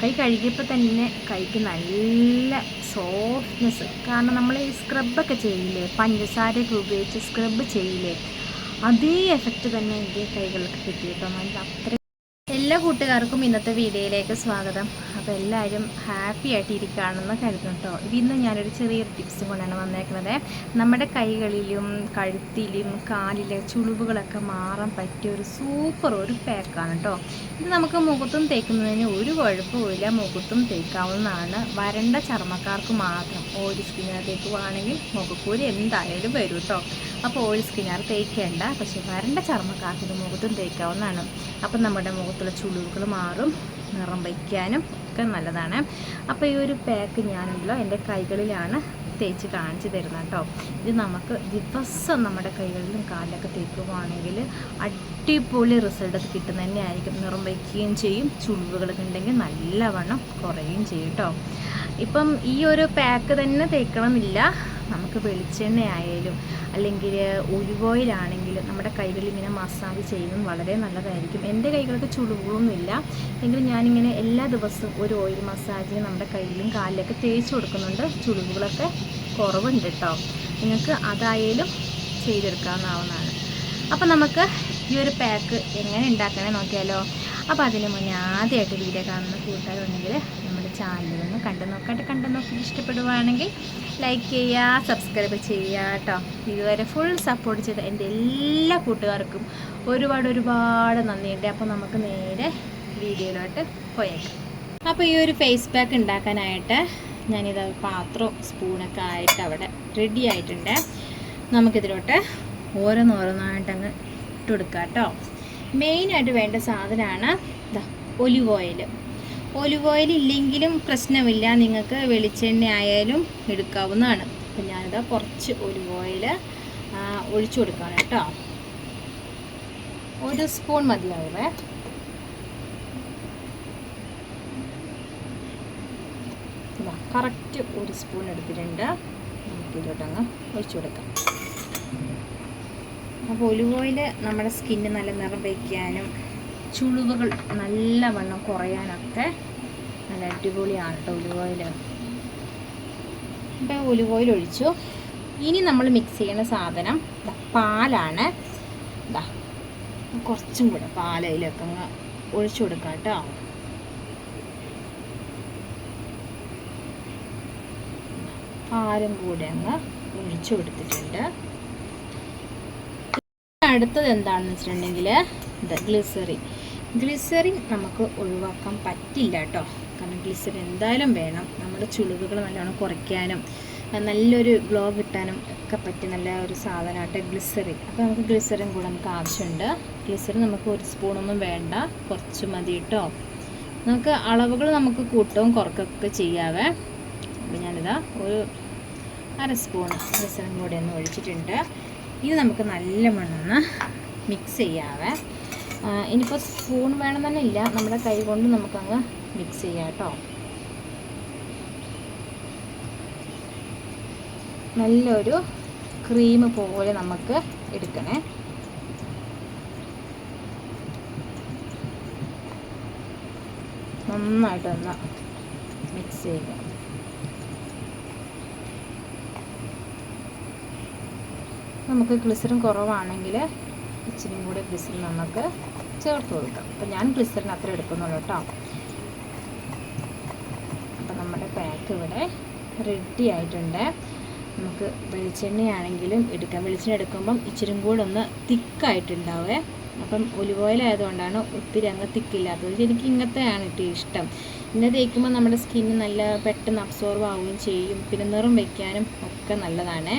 കൈ കഴുകിയപ്പോൾ തന്നെ കൈക്ക് നല്ല സോഫ്റ്റ്നെസ് കാരണം നമ്മൾ ഈ സ്ക്രബൊക്കെ ചെയ്യില്ലേ? പഞ്ചസാരയൊക്കെ ഉപയോഗിച്ച് സ്ക്രബ് ചെയ്യില്ലേ? അതേ എഫക്റ്റ് തന്നെ എന്റെ കൈകൾക്ക് കിട്ടിയിട്ടോ നല്ല അത്ര എല്ലാ കൂട്ടുകാർക്കും ഇന്നത്തെ വീഡിയോയിലേക്ക് സ്വാഗതം. അപ്പോൾ എല്ലാവരും ഹാപ്പി ആയിട്ട് ഇരിക്കുകയാണെന്ന് കരുതും കേട്ടോ ഇന്ന് ഞാനൊരു ചെറിയൊരു ടിപ്സ് കൊണ്ടാണ് വന്നേക്കുന്നത് നമ്മുടെ കൈകളിലും കഴുത്തിലും കാലിലെ ചുളിവുകളൊക്കെ മാറാൻ പറ്റിയ ഒരു സൂപ്പർ ഒരു പാക്കാണ് കേട്ടോ ഇത് നമുക്ക് മുഖത്തും തേക്കുന്നതിന് ഒരു കുഴപ്പമില്ല മുഖത്തും തേക്കാവുന്നതാണ്. വരണ്ട ചർമ്മക്കാർക്ക് മാത്രം ഓയിൽ സ്കിന്നർ തേക്കുവാണെങ്കിൽ മുഖക്കൂരി എന്തായാലും വരും കേട്ടോ അപ്പോൾ ഓയിൽ സ്കിന്നർ തേക്കേണ്ട. പക്ഷേ വരണ്ട ചർമ്മക്കാർക്ക് ഇത് മുഖത്തും തേക്കാവുന്നതാണ്. അപ്പം നമ്മുടെ മുഖത്തുള്ള ചുളിവുകൾ മാറും. നിറം വയ്ക്കാനും ഒക്കെ നല്ലതാണ്. അപ്പോൾ ഈ ഒരു പാക്ക് ഞാനുണ്ടല്ലോ എന്റെ കൈകളിലാണ് തേച്ച് കാണിച്ചു തരുന്നത് കേട്ടോ. ഇത് നമുക്ക് ദിവസം നമ്മുടെ കൈകളിലും കാലിലൊക്കെ തേക്കുകയാണെങ്കിൽ അടിപൊളി റിസൾട്ട് കിട്ടുന്ന തന്നെയായിരിക്കും. നിറം വയ്ക്കുകയും ചെയ്യും ചുളിവുകളൊക്കെ ഉണ്ടെങ്കിൽ നല്ലവണ്ണം കുറയുകയും ചെയ്യും കേട്ടോ. ഇപ്പം ഈ ഒരു പാക്ക് തന്നെ തേക്കണമെന്നില്ല നമുക്ക് വെളിച്ചെണ്ണ ആയാലും അല്ലെങ്കിൽ ഒലിവ് ഓയിലാണെങ്കിലും നമ്മുടെ കൈകളിൽ ഇങ്ങനെ മസാജ് ചെയ്യുന്നത് വളരെ നല്ലതായിരിക്കും. എന്റെ കൈകൾക്ക് ചുളിവുകളൊന്നുമില്ല എങ്കിലും ഞാനിങ്ങനെ എല്ലാ ദിവസവും ഒരു ഓയിൽ മസാജ് നമ്മുടെ കയ്യിലും കാലിലൊക്കെ തേച്ച് കൊടുക്കുന്നുണ്ട്. ചുളിവുകളൊക്കെ കുറവുണ്ട് കേട്ടോ. നിങ്ങൾക്ക് അതായാലും ചെയ്തെടുക്കാവുന്നതാണ്. അപ്പോൾ നമുക്ക് ഈ ഒരു പാക്ക് എങ്ങനെ ഉണ്ടാക്കണേ നോക്കിയാലോ. അപ്പോൾ അതിന് മുന്നേ ആദ്യമായിട്ട് വീഡിയോ കാണുന്ന കൂട്ടുകാരുണ്ടെങ്കിൽ നമ്മുടെ ചാനലിൽ ഒന്ന് കണ്ടു നോക്കാണ്ട് കണ്ടു നോക്കി ഇഷ്ടപ്പെടുവാണെങ്കിൽ ലൈക്ക് ചെയ്യുക സബ്സ്ക്രൈബ് ചെയ്യുക കേട്ടോ ഇതുവരെ ഫുൾ സപ്പോർട്ട് ചെയ്ത എന്റെ എല്ലാ കൂട്ടുകാർക്കും ഒരുപാട് ഒരുപാട് നന്ദിയുണ്ട്. അപ്പോൾ നമുക്ക് നേരെ വീഡിയോയിലോട്ട് പോയേക്കാം. അപ്പോൾ ഈ ഒരു ഫേസ് പാക്ക് ഉണ്ടാക്കാനായിട്ട് ഞാനിത് പാത്രവും സ്പൂണൊക്കെ ആയിട്ട് അവിടെ റെഡി ആയിട്ടുണ്ട്. നമുക്കിതിലോട്ട് ഓരോന്നോരോന്നായിട്ട് അങ്ങ് ഇട്ട് കേട്ടോ മെയിനായിട്ട് വേണ്ട സാധനമാണ് ഒലിവ് ഓയിൽ ഒലിവ് ഓയിൽ ഇല്ലെങ്കിലും പ്രശ്നമില്ല. നിങ്ങൾക്ക് വെളിച്ചെണ്ണ ആയാലും എടുക്കാവുന്നതാണ്. അപ്പം ഞാനിതാ കുറച്ച് ഒലിവ് ഓയിൽ ഒഴിച്ചു കൊടുക്കുകയാണ് കേട്ടോ. ഒരു സ്പൂൺ മതിയാവേ കറക്റ്റ് ഒരു സ്പൂൺ എടുത്തിട്ടുണ്ട്. നമുക്കിതോട്ടങ്ങ് ഒഴിച്ചു കൊടുക്കാം. അപ്പോൾ ഒലിവ് ഓയിൽ നമ്മുടെ സ്കിന്ന് നല്ല നിറം വയ്ക്കാനും ചുളിവുകൾ നല്ലവണ്ണം കുറയാനൊക്കെ നല്ല അടിപൊളിയാണ് കേട്ടോ ഒലിവ് ഓയിൽ ഇപ്പോൾ ഒലിവ് ഓയിൽ ഒഴിച്ചു. ഇനി നമ്മൾ മിക്സ് ചെയ്യുന്ന സാധനം പാലാണ്. കുറച്ചും കൂടെ പാലയിലൊക്കെ അങ്ങ് ഒഴിച്ചു കൊടുക്കാം കേട്ടോ പാലും കൂടെ അങ്ങ് ഒഴിച്ചു കൊടുത്തിട്ടുണ്ട്. അടുത്തത് എന്താണെന്ന് വെച്ചിട്ടുണ്ടെങ്കിൽ ഇത് ഗ്ലിസറിൻ ഗ്ലിസറിൻ നമുക്ക് ഒഴിവാക്കാൻ പറ്റില്ല കേട്ടോ ഗ്ലിസറിൻ എന്തായാലും വേണം. നമ്മുടെ ചുളിവുകൾ നല്ലോണം കുറയ്ക്കാനും നല്ലൊരു ഗ്ലോ കിട്ടാനും ഒക്കെ പറ്റിയ നല്ല ഒരു സാധനമായിട്ട് ഗ്ലിസറിൻ. അപ്പോൾ നമുക്ക് ഗ്ലിസറിൻ കൂടെ നമുക്ക് ആവശ്യമുണ്ട്. ഗ്ലിസറിൻ നമുക്ക് ഒരു സ്പൂണൊന്നും വേണ്ട. കുറച്ച് മതി കേട്ടോ. നമുക്ക് അളവുകൾ നമുക്ക് കൂട്ടവും കുറക്കൊക്കെ ചെയ്യാവേ. അപ്പോൾ ഞാനിതാ ഒരു അര സ്പൂൺ ഗ്ലിസറിൻ കൂടെ ഒന്ന് ഒഴിച്ചിട്ടുണ്ട്. ഇത് നമുക്ക് നല്ല മണ്ണൊന്ന് മിക്സ് ചെയ്യാവേ. ഇനിയിപ്പോൾ സ്പൂൺ വേണമെന്നില്ല നമ്മുടെ കൈ കൊണ്ട് നമുക്കങ്ങ് മിക്സ് ചെയ്യാം കേട്ടോ. നല്ലൊരു ക്രീം പോലെ നമുക്ക് എടുക്കണേ. നന്നായിട്ടൊന്ന് മിക്സ് ചെയ്യുക. നമുക്ക് ഗ്ലിസറിൻ കുറവാണെങ്കിൽ ഇച്ചിരിയും കൂടെ ഗ്ലിസറിൻ നമുക്ക് ചേർത്ത് കൊടുക്കാം. അപ്പം ഞാൻ ഗ്ലിസറിൻ അത്ര എടുക്കുന്നുള്ളൂ കേട്ടോ അപ്പം ഇവിടെ റെഡി ആയിട്ടുണ്ട്. നമുക്ക് വെളിച്ചെണ്ണയാണെങ്കിലും എടുക്കാം. വെളിച്ചെണ്ണ എടുക്കുമ്പം ഇച്ചിരി കൂടെ ഒന്ന് തിക്കായിട്ടുണ്ടാവേ. അപ്പം ഒലിവ് ഓയിൽ ആയതുകൊണ്ടാണ് ഒത്തിരി അങ്ങ് തിക്കില്ലാത്തത്. എനിക്ക് ഇങ്ങനത്തെയാണ് കേട്ടോ ഇഷ്ടം. ഇങ്ങനെ തേക്കുമ്പോൾ നമ്മുടെ സ്കിന്ന് നല്ല പെട്ടെന്ന് അബ്സോർബ് ആവുകയും ചെയ്യും. പിന്നെ നിറം വയ്ക്കാനും ഒക്കെ നല്ലതാണ്.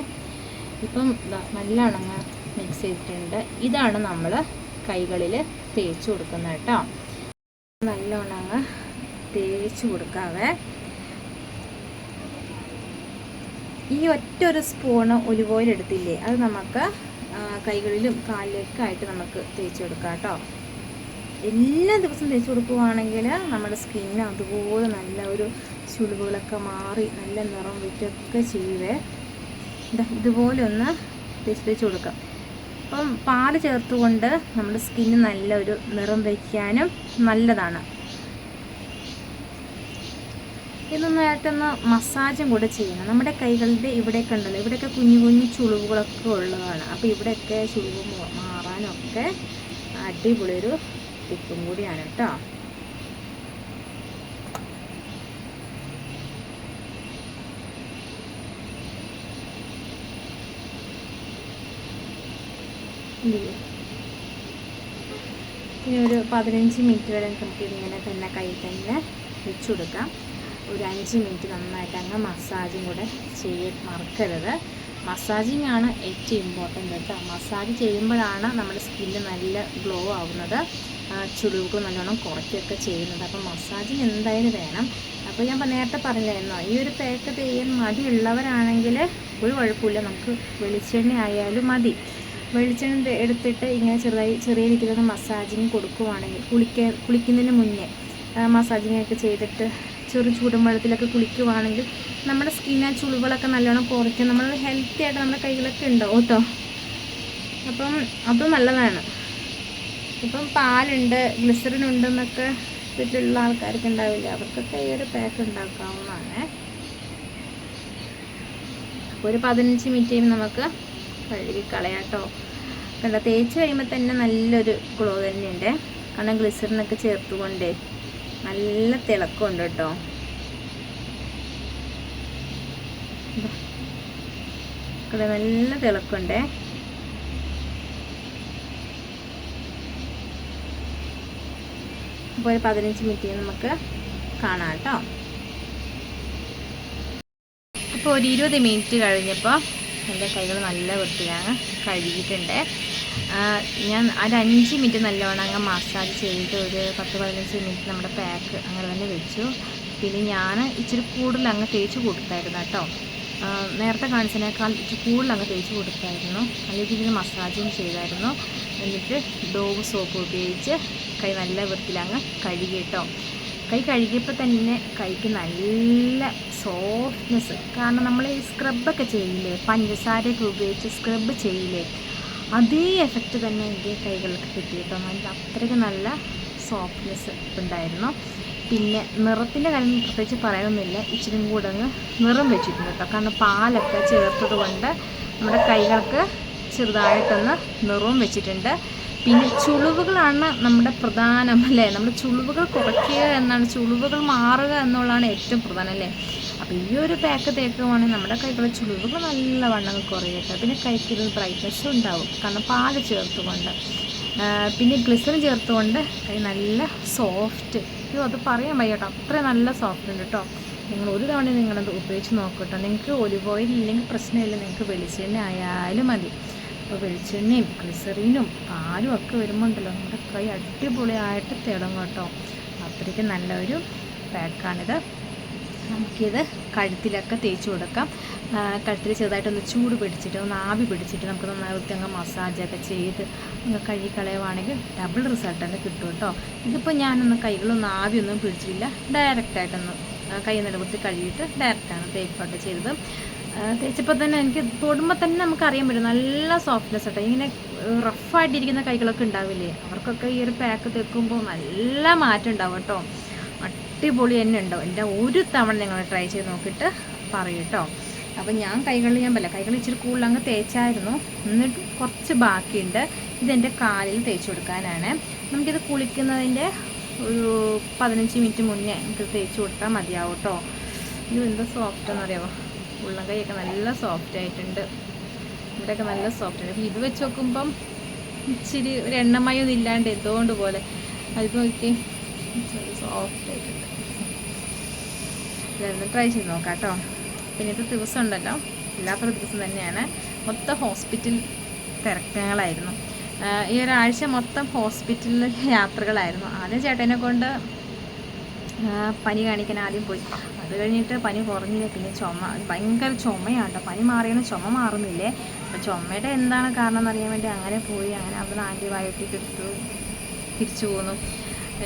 ഇപ്പം നല്ല അങ്ങ് മിക്സ് ചെയ്തിട്ടുണ്ട്. ഇതാണ് നമ്മൾ കൈകളിൽ തേച്ച് കൊടുക്കുന്നത് കേട്ടോ നല്ല അങ്ങ് തേച്ച് കൊടുക്കാവേ. ഈ ഒറ്റ ഒരു സ്പൂണ് ഒലിവ് ഓയിൽ എടുത്തില്ലേ അത് നമുക്ക് കൈകളിലും കാലിലൊക്കെ ആയിട്ട് നമുക്ക് തേച്ച് കൊടുക്കാം കേട്ടോ. എല്ലാ ദിവസവും തേച്ച് കൊടുക്കുവാണെങ്കിൽ നമ്മുടെ സ്കിന്ന് അതുപോലെ നല്ല ഒരു ചുളിവുകളൊക്കെ മാറി നല്ല നിറം വിറ്റൊക്കെ ചെയ്യുവേ. ഇതുപോലെ ഒന്ന് തേച്ച് തേച്ച് കൊടുക്കാം. അപ്പം പാൽ ചേർത്തുകൊണ്ട് നമ്മുടെ സ്കിന്ന് നല്ലൊരു നിറം വയ്ക്കാനും നല്ലതാണ്. ഇത് നന്നായിട്ടൊന്ന് മസാജും കൂടെ ചെയ്യണം. നമ്മുടെ കൈകളുടെ ഇവിടെയൊക്കെ ഉണ്ടല്ലോ ഇവിടെയൊക്കെ കുഞ്ഞു കുഞ്ഞു ചുളിവുകളൊക്കെ ഉള്ളതാണ്. അപ്പോൾ ഇവിടെയൊക്കെ ചുളിവ് മാറാനൊക്കെ അടിപൊളിയൊരു ടിപ്പും കൂടിയാണ് കേട്ടോ? ഇനി ഒരു പതിനഞ്ച് മിനിറ്റ് വരെ നമുക്ക് ഇങ്ങനെ തന്നെ കൈ തന്നെ വെച്ചു കൊടുക്കാം. ഒരു അഞ്ച് മിനിറ്റ് നന്നായിട്ട് അങ്ങ് മസാജും കൂടെ ചെയ്ത് മറക്കരുത്. മസാജിങ് ആണ് ഏറ്റവും ഇമ്പോർട്ടന്റ് കേട്ടോ. മസാജ് ചെയ്യുമ്പോഴാണ് നമ്മുടെ സ്കിന്ന് നല്ല ഗ്ലോ ആവുന്നത്. ചുളിവുകൾ നല്ലോണം കുറയ്ക്കുകയൊക്കെ ചെയ്യുന്നത്. അപ്പോൾ മസാജിങ് എന്തായാലും വേണം. അപ്പോൾ ഞാൻ നേരത്തെ പറഞ്ഞായിരുന്നു ഈ ഒരു പാക്ക് ചെയ്യാൻ മടിയുള്ളവരാണെങ്കിൽ ഒരു കുഴപ്പമില്ല. നമുക്ക് വെളിച്ചെണ്ണ ആയാലും മതി. വെളിച്ചെണ്ണ എടുത്തിട്ട് ഇങ്ങനെ ചെറുതായി ചെറിയ രീതിയിലൊന്ന് മസാജിങ് കൊടുക്കുവാണെങ്കിൽ കുളിക്കാൻ കുളിക്കുന്നതിന് മുന്നേ മസാജിങ്ങൊക്കെ ചെയ്തിട്ട് ചെറു ചൂടും വെള്ളത്തിലൊക്കെ കുളിക്കുവാണെങ്കിൽ നമ്മുടെ ആ ചുളിവുകളൊക്കെ നല്ലോണം കുറയ്ക്കും. നമ്മൾ ഹെൽത്തി ആയിട്ട് നമ്മുടെ കൈകളൊക്കെ ഉണ്ടാവും കേട്ടോ? അപ്പം അത് നല്ലതാണ്. ഇപ്പം പാലുണ്ട് ഗ്ലിസറിൻ ഉണ്ടെന്നൊക്കെ വീട്ടിലുള്ള ആൾക്കാർക്ക് ഉണ്ടാവില്ല. അവർക്കൊക്കെ ഈ ഒരു പാക്ക് ഉണ്ടാക്കാവുന്നതാണ്. ഒരു പതിനഞ്ച് മിനിറ്റ് നമുക്ക് കഴുകി കളയാട്ടോ കണ്ട? തേച്ച് കഴിയുമ്പോൾ തന്നെ നല്ലൊരു ഗ്ലോ തന്നെയുണ്ട്. കാരണം ഗ്ലിസറിനൊക്കെ ചേർത്തുകൊണ്ടേ. നല്ല തിളക്കമുണ്ട് കേട്ടോ. ഇവിടെ നല്ല തിളക്കമുണ്ടേ. അപ്പോൾ ഒരു പതിനഞ്ച് മിനിറ്റ് നമുക്ക് കാണാം കേട്ടോ. അപ്പോൾ ഒരു ഇരുപത് മിനിറ്റ് കഴിഞ്ഞപ്പോൾ എന്റെ കൈകൾ നല്ല വൃത്തിയാണ് കഴുകിയിട്ടുണ്ട്. ഞാൻ ഒരു അഞ്ച് മിനിറ്റ് നല്ലവണ്ണം അങ്ങ് മസാജ് ചെയ്ത് ഒരു പത്ത് പതിനഞ്ച് മിനിറ്റ് നമ്മുടെ പാക്ക് അങ്ങനെ തന്നെ വെച്ചു. പിന്നെ ഞാൻ ഇച്ചിരി കൂടുതൽ അങ്ങ് തേച്ച് കൊടുത്തായിരുന്നു കേട്ടോ. നേരത്തെ കാണിച്ചതിനേക്കാൾ ഇച്ചിരി കൂടുതൽ അങ്ങ് തേച്ച് കൊടുത്തായിരുന്നു. നല്ല രീതിയിൽ മസാജും ചെയ്തായിരുന്നു. എന്നിട്ട് ഡോവ് സോപ്പ് ഉപയോഗിച്ച് കൈ നല്ല വൃത്തിയിൽ അങ്ങ് കഴുകി കേട്ടോ. കൈ കഴുകിയപ്പോൾ തന്നെ കൈക്ക് നല്ല സോഫ്റ്റ്നെസ് കാരണം നമ്മൾ ഈ സ്ക്രബൊക്കെ ചെയ്യില്ലേ? പഞ്ചസാരയൊക്കെ ഉപയോഗിച്ച് സ്ക്രബ് ചെയ്യില്ലേ? അതേ എഫക്റ്റ് തന്നെ എന്റെ കൈകൾക്ക് കിട്ടിയിട്ടോ. നല്ല അത്രയ്ക്ക് നല്ല സോഫ്റ്റ്നെസ് ഉണ്ടായിരുന്നു. പിന്നെ നിറത്തിന്റെ കാര്യം പ്രത്യേകിച്ച് പറയാനൊന്നുമില്ല ഇച്ചിരി കൂടെ അങ്ങ് നിറം വെച്ചിട്ടുണ്ട് കേട്ടോ. കാരണം പാലൊക്കെ ചേർത്തത് കൊണ്ട് നമ്മുടെ കൈകൾക്ക് ചെറുതായിട്ടൊന്ന് നിറവും വെച്ചിട്ടുണ്ട്. പിന്നെ ചുളിവുകളാണ് നമ്മുടെ പ്രധാനം അല്ലേ? നമ്മുടെ ചുളിവുകൾ കുറയ്ക്കുക എന്നാണ് ചുളിവുകൾ മാറുക എന്നുള്ളതാണ് ഏറ്റവും പ്രധാനം അല്ലേ? അപ്പോൾ ഈ ഒരു പാക്ക് തേക്കുവാണെങ്കിൽ നമ്മുടെ കൈകളെ ചുളിവുകൾ നല്ല വണ്ണം കുറയട്ടെ. പിന്നെ കൈക്കൊരു ബ്രൈറ്റ്നസ്സും ഉണ്ടാവും. കാരണം പാൽ ചേർത്തുകൊണ്ട് പിന്നെ ഗ്ലിസറിൻ ചേർത്തുകൊണ്ട് കൈ നല്ല സോഫ്റ്റ് അയ്യോ അത് പറയാൻ വയ്യ കേട്ടോ അത്ര നല്ല സോഫ്റ്റ് ഉണ്ട് കേട്ടോ നിങ്ങൾ ഒരു തവണ നിങ്ങളത് ഉപയോഗിച്ച് നോക്കട്ടോ. നിങ്ങൾക്ക് ഒലിവ് ഓയിൽ ഇല്ലെങ്കിൽ പ്രശ്നമില്ല. നിങ്ങൾക്ക് വെളിച്ചെണ്ണ ആയാലും മതി. അപ്പോൾ വെളിച്ചെണ്ണയും ഗ്ലിസറിനും പാലും ഒക്കെ വരുമ്പോൾ ഉണ്ടല്ലോ നമ്മുടെ കൈ അടിപൊളിയായിട്ട് തിളങ്ങും കേട്ടോ അത്രയ്ക്ക് നല്ലൊരു പാക്കാണിത് നമുക്കിത് കഴുത്തിലൊക്കെ തേച്ച് കൊടുക്കാം. കഴുത്തിൽ ചെറുതായിട്ടൊന്ന് ചൂട് പിടിച്ചിട്ട് ഒന്ന് ആവി പിടിച്ചിട്ട് നമുക്ക് നന്നായിട്ട് അങ്ങ് മസാജൊക്കെ ചെയ്ത് അങ്ങ് കഴുകി ഡബിൾ റിസൾട്ട് തന്നെ കിട്ടും കേട്ടോ. ഇതിപ്പോൾ ഞാനൊന്ന് കൈകളൊന്നും ആവിയൊന്നും പിടിച്ചില്ല ഡയറക്റ്റായിട്ടൊന്ന് കൈ നിലകുത്തി കഴുകിയിട്ട് ഡയറക്റ്റാണ് തേക്കോട്ട് ചെയ്തത്. തേച്ചപ്പോൾ തന്നെ എനിക്ക് തൊടുമ്പോൾ തന്നെ നമുക്ക് അറിയാൻ പറ്റും. നല്ല സോഫ്റ്റ്നെസ് കേട്ടോ ഇങ്ങനെ റഫായിട്ടിരിക്കുന്ന കൈകളൊക്കെ ഉണ്ടാവില്ലേ? അവർക്കൊക്കെ ഈ ഒരു പാക്ക് തേക്കുമ്പോൾ നല്ല മാറ്റം ഉണ്ടാവും കേട്ടോ. അടിപൊളി തന്നെ ഉണ്ടാവും എന്റെ ഒരു തവണ നിങ്ങൾ ട്രൈ ചെയ്ത് നോക്കിയിട്ട് പറയും അപ്പം ഞാൻ കൈകളിൽ ഞാൻ പല കൈകൾ ഇച്ചിരി കൂടുതൽ അങ്ങ് തേച്ചായിരുന്നു. എന്നിട്ട് കുറച്ച് ബാക്കിയുണ്ട്. ഇതെന്റെ കാലിൽ തേച്ച് കൊടുക്കാനാണ്. നമുക്കിത് കുളിക്കുന്നതിന്റെ ഒരു പതിനഞ്ച് മിനിറ്റ് മുന്നേ നമുക്ക് തേച്ച് കൊടുത്താൽ മതിയാവും കേട്ടോ ഇത് എന്താ സോഫ്റ്റ് എന്നറിയാമോ ഉള്ളം കൈയൊക്കെ നല്ല സോഫ്റ്റ് ആയിട്ടുണ്ട്. ഇവിടെയൊക്കെ നല്ല സോഫ്റ്റ് ആയിട്ട് ഇത് വെച്ച് നോക്കുമ്പം ഇച്ചിരി ഒരു എണ്ണമയൊന്നും ഇല്ലാണ്ട് എന്തുകൊണ്ട് പോലെ? അത് നോക്കി സോഫ്റ്റ് ആയിട്ടുണ്ട്. ഇതൊന്ന് ട്രൈ ചെയ്ത് നോക്കാം കേട്ടോ പിന്നെ ഇത് ദിവസം ഉണ്ടല്ലോ ഇല്ലാത്തൊരു ദിവസം തന്നെയാണ്. മൊത്തം ഹോസ്പിറ്റൽ തിരക്കങ്ങളായിരുന്നു. ഈ ഒരാഴ്ച മൊത്തം ഹോസ്പിറ്റലിൽ യാത്രകളായിരുന്നു. ആദ്യം ചേട്ടനെ കൊണ്ട് പനി കാണിക്കാൻ ആദ്യം പോയി. അത് കഴിഞ്ഞിട്ട് പനി കുറഞ്ഞില്ല പിന്നെ ചുമ. ഭയങ്കര ചുമയാണ് പനി മാറിയാണ് ചുമ മാറുന്നില്ലേ? അപ്പോൾ ചുമയുടെ എന്താണ് കാരണം എന്നറിയാൻ വേണ്ടി അങ്ങനെ പോയി. അങ്ങനെ അവിടെ ആന്റിബയോട്ടിക് എടുത്തു തിരിച്ചു പോന്നു.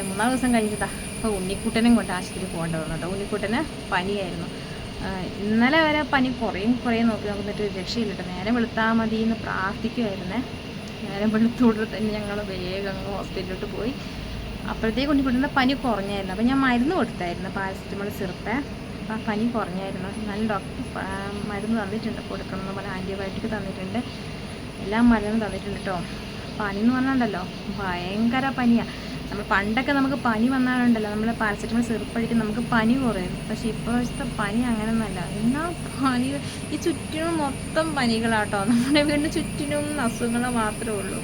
മൂന്നാൽ ദിവസം കഴിഞ്ഞിട്ടാ അപ്പോൾ ഉണ്ണിക്കുട്ടനും കൊണ്ട് ആശുപത്രി പോകേണ്ടി വന്നു കേട്ടോ. ഉണ്ണിക്കുട്ടന് പനിയായിരുന്നു. ഇന്നലെ വരെ പനി കുറയും കുറേ നോക്കി നോക്കുന്നിട്ട് രക്ഷയില്ല കേട്ടോ. നേരം വെളുത്താൽ മതി എന്ന് പ്രാർത്ഥിക്കുമായിരുന്നേ നേരം വെളുത്തോടെ തന്നെ ഞങ്ങൾ വേഗം ഹോസ്പിറ്റലിലോട്ട് പോയി. അപ്പോഴത്തേക്ക് ഉണ്ണിക്കുട്ടന്റെ പനി കുറഞ്ഞായിരുന്നു. അപ്പോൾ ഞാൻ മരുന്ന് കൊടുത്തായിരുന്നു പാരസെറ്റമോൾ സിറപ്പ്. ആ പനി കുറഞ്ഞായിരുന്നു. നല്ല ഡോക്ടർ മരുന്ന് തന്നിട്ടുണ്ട് കൊടുക്കണം എന്ന് പറഞ്ഞാൽ ആന്റിബയോട്ടിക് തന്നിട്ടുണ്ട്. എല്ലാം മരുന്ന് തന്നിട്ടുണ്ട് കേട്ടോ. പനി എന്ന് പറഞ്ഞുണ്ടല്ലോ ഭയങ്കര പനിയാണ് നമ്മൾ പണ്ടൊക്കെ നമുക്ക് പനി വന്നാലുണ്ടല്ലോ നമ്മൾ പാരസെറ്റമോൾ സിറപ്പടിക്കും നമുക്ക് പനി കുറയും പക്ഷേ ഇപ്പോഴത്തെ പനി അങ്ങനെയൊന്നുമല്ല എന്നാ പനി? ഈ ചുറ്റിനും മൊത്തം പനികളാട്ടോ. നമ്മുടെ വീടിന് ചുറ്റിനും അസുഖങ്ങൾ മാത്രമേ ഉള്ളൂ.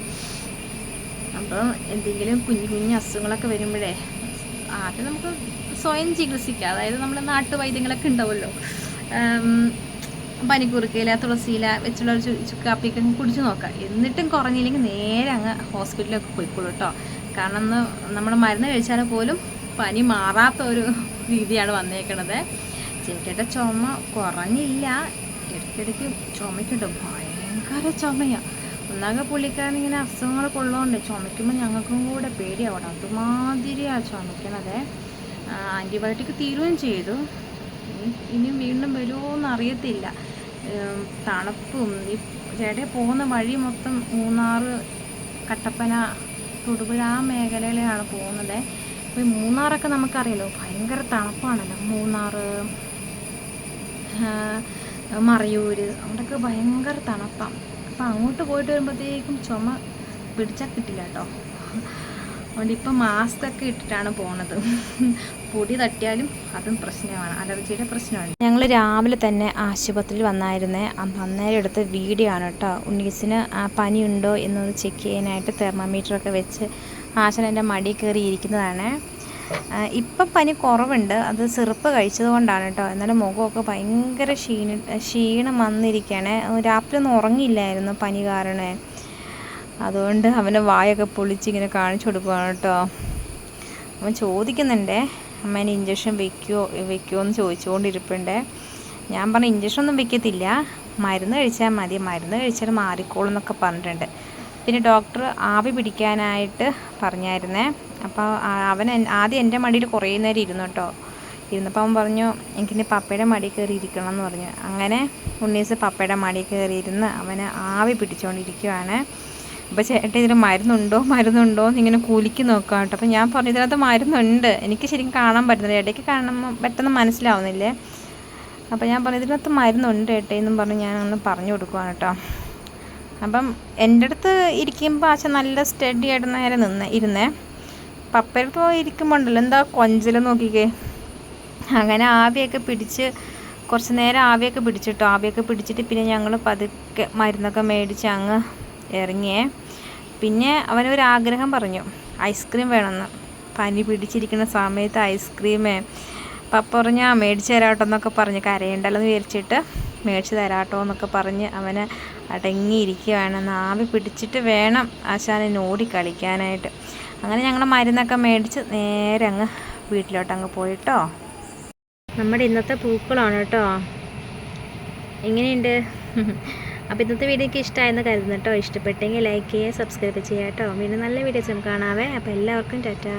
അപ്പോൾ എന്തെങ്കിലും കുഞ്ഞു കുഞ്ഞു അസുഖങ്ങളൊക്കെ വരുമ്പോഴേ ആദ്യം നമുക്ക് സ്വയം ചികിത്സിക്കാം. അതായത് നമ്മുടെ നാട്ടുവൈദ്യങ്ങളൊക്കെ ഉണ്ടാവുമല്ലോ. പനിക്കുറുക്കയില തുളസിയില വെച്ചുള്ള ഒരു ചുക്കാപ്പിയൊക്കെ കുടിച്ച് നോക്കാം. എന്നിട്ടും കുറഞ്ഞില്ലെങ്കിൽ നേരെ അങ്ങ് ഹോസ്പിറ്റലിലൊക്കെ പോയിക്കോളൂ കേട്ടോ. കാരണം ഇന്ന് നമ്മൾ മരുന്ന് കഴിച്ചാൽ പോലും പനി മാറാത്ത ഒരു രീതിയാണ് വന്നേക്കണത്. ചേട്ടിയുടെ ചുമ കുറഞ്ഞില്ല. ഇടയ്ക്കിടയ്ക്ക് ചുമയ്ക്കുണ്ട്. ഭയങ്കര ചുമയാണ് ഒന്നാകെ പുള്ളിക്കാരൻ ഇങ്ങനെ അസുഖങ്ങൾ കൊള്ളുകൊണ്ട് ചുമയ്ക്കുമ്പോൾ ഞങ്ങൾക്കും കൂടെ പേടിയാവണം അതുമാതിരിയാണ് ചുമയ്ക്കണത്. ആന്റിബയോട്ടിക് തീരുകയും ചെയ്തു. ഇനി- ഇനിയും വീണ്ടും വരുമോ എന്നറിയത്തില്ല തണുപ്പും ഈ ചേട്ടയെ പോകുന്ന വഴി മൊത്തം മൂന്നാറ് കട്ടപ്പന തൊടുപുഴ ആ മേഖലയിലാണ് പോകുന്നത്. അപ്പോൾ ഈ മൂന്നാറൊക്കെ നമുക്കറിയാലോ ഭയങ്കര തണുപ്പാണല്ലോ. മൂന്നാർ മറയൂർ അവിടെയൊക്കെ ഭയങ്കര തണുപ്പാണ് അപ്പോൾ അങ്ങോട്ട് പോയിട്ട് വരുമ്പോഴത്തേക്കും ചുമ പിടിച്ചാൽ കിട്ടില്ല കേട്ടോ. അതുകൊണ്ട് ഇപ്പം മാസ്ക് ഒക്കെ ഇട്ടിട്ടാണ് പോണത്. പൊടി തട്ടിയാലും അതും പ്രശ്നമാണ്. അലർജിയുടെ പ്രശ്നമാണ്. ഞങ്ങൾ രാവിലെ തന്നെ ആശുപത്രിയിൽ വന്നായിരുന്നേ. അന്ന് അന്നേരം എടുത്ത വീഡിയോ ആണ് കേട്ടോ. ഉണ്ണീസിന് പനിയുണ്ടോ എന്നൊന്ന് ചെക്ക് ചെയ്യാനായിട്ട് തെർമോമീറ്ററൊക്കെ വെച്ച് ആശൻ എന്റെ മടി കയറി ഇരിക്കുന്നതാണ്. ഇപ്പം പനി കുറവുണ്ട്. അത് സിറപ്പ് കഴിച്ചത് കൊണ്ടാണ് കേട്ടോ. എന്നാലും മുഖമൊക്കെ ഭയങ്കര ക്ഷീണ ക്ഷീണം വന്നിരിക്കുകയാണ് രാത്രി ഒന്നും ഉറങ്ങിയില്ലായിരുന്നു പനി കാരണേ. അതുകൊണ്ട് അവന്റെ വായൊക്കെ പൊളിച്ചിങ്ങനെ കാണിച്ചു കൊടുക്കുകയാണ് കേട്ടോ. അവൻ ചോദിക്കുന്നുണ്ടേ അമ്മേനെ ഇഞ്ചക്ഷൻ വെക്കുമോ വെക്കുമോ എന്ന് ചോദിച്ചുകൊണ്ടിരിപ്പുണ്ടേ. ഞാൻ പറഞ്ഞു ഇഞ്ചക്ഷൻ ഒന്നും വെക്കത്തില്ല. മരുന്ന് കഴിച്ചാൽ മതി. മരുന്ന് കഴിച്ചാൽ മാറിക്കോളും എന്നൊക്കെ പറഞ്ഞിട്ടുണ്ട്. പിന്നെ ഡോക്ടർ ആവി പിടിക്കാനായിട്ട് പറഞ്ഞായിരുന്നേ. അപ്പോൾ അവൻ ആദ്യം എന്റെ മടിയിൽ കുറേ നേരം ഇരുന്നു കേട്ടോ. ഇരുന്നപ്പോൾ അവൻ പറഞ്ഞു എനിക്കിനി പപ്പയുടെ മടി കയറി ഇരിക്കണം എന്ന് പറഞ്ഞു. അങ്ങനെ ഉണ്ണീസ് പപ്പയുടെ മടി കയറി ഇരുന്ന് അവനെ ആവി പിടിച്ചുകൊണ്ടിരിക്കുവാണ്. അപ്പോൾ ചേട്ടൻ ഇതിൽ മരുന്നുണ്ടോ? മരുന്നുണ്ടോ എന്നിങ്ങനെ കുലുക്കി നോക്കാം കേട്ടോ. അപ്പോൾ ഞാൻ പറഞ്ഞു ഇതിനകത്ത് മരുന്നുണ്ട്. എനിക്ക് ശരിക്കും കാണാൻ പറ്റുന്നില്ല. ഇടയ്ക്ക് കാണുമ്പോൾ പെട്ടെന്ന് മനസ്സിലാവുന്നില്ലേ? അപ്പോൾ ഞാൻ പറഞ്ഞു ഇതിനകത്ത് മരുന്നുണ്ട് ഏട്ടേ എന്നും പറഞ്ഞ് ഞാൻ ഒന്ന് പറഞ്ഞു കൊടുക്കുവാണ് കേട്ടോ. അപ്പം എന്റെ അടുത്ത് ഇരിക്കുമ്പോൾ ആച്ച നല്ല സ്റ്റഡി ആയിട്ട് നേരെ നിന്ന് ഇരുന്നേ. പപ്പരത്ത് പോയി ഇരിക്കുമ്പോൾ ഉണ്ടല്ലോ എന്താ കൊഞ്ചൽ നോക്കിക്കേ. അങ്ങനെ ആവിയൊക്കെ പിടിച്ച് കുറച്ച് നേരം ആവിയൊക്കെ പിടിച്ചിട്ടോ. ആവിയൊക്കെ പിടിച്ചിട്ട് പിന്നെ ഞങ്ങൾ പതുക്കെ മരുന്നൊക്കെ മേടിച്ച് അങ്ങ് ഇറങ്ങിയേ. പിന്നെ അവനൊരു ആഗ്രഹം പറഞ്ഞു ഐസ്ക്രീം വേണമെന്ന്. പനി പിടിച്ചിരിക്കുന്ന സമയത്ത് ഐസ്ക്രീമേ. പപ്പ പറഞ്ഞു മേടിച്ച് തരാട്ടോ എന്നൊക്കെ പറഞ്ഞ്. കരയണ്ടല്ലോ എന്ന് വിചാരിച്ചിട്ട് മേടിച്ച് തരാട്ടോ എന്നൊക്കെ പറഞ്ഞ് അവന് അടങ്ങിയിരിക്കുകയാണ് നാവി പിടിച്ചിട്ട് വേണം ആശാനെ ഓടി കളിക്കാനായിട്ട്. അങ്ങനെ ഞങ്ങൾ മരുന്നൊക്കെ മേടിച്ച് നേരെ അങ്ങ് വീട്ടിലോട്ട് അങ്ങ് പോയിട്ടോ. നമ്മുടെ ഇന്നത്തെ പൂക്കളാണ് കേട്ടോ. എങ്ങനെയുണ്ട്? അപ്പോൾ ഇന്നത്തെ വീഡിയോ എനിക്ക് ഇഷ്ടമായെന്ന് കരുതുന്നു കേട്ടോ ഇഷ്ടപ്പെട്ടെങ്കിൽ ലൈക്ക് ചെയ്യുക സബ്സ്ക്രൈബ് ചെയ്യുക കേട്ടോ വീണ്ടും നല്ല വീഡിയോസ് നമുക്ക് കാണാവേ. അപ്പോൾ എല്ലാവർക്കും ടാറ്റാ.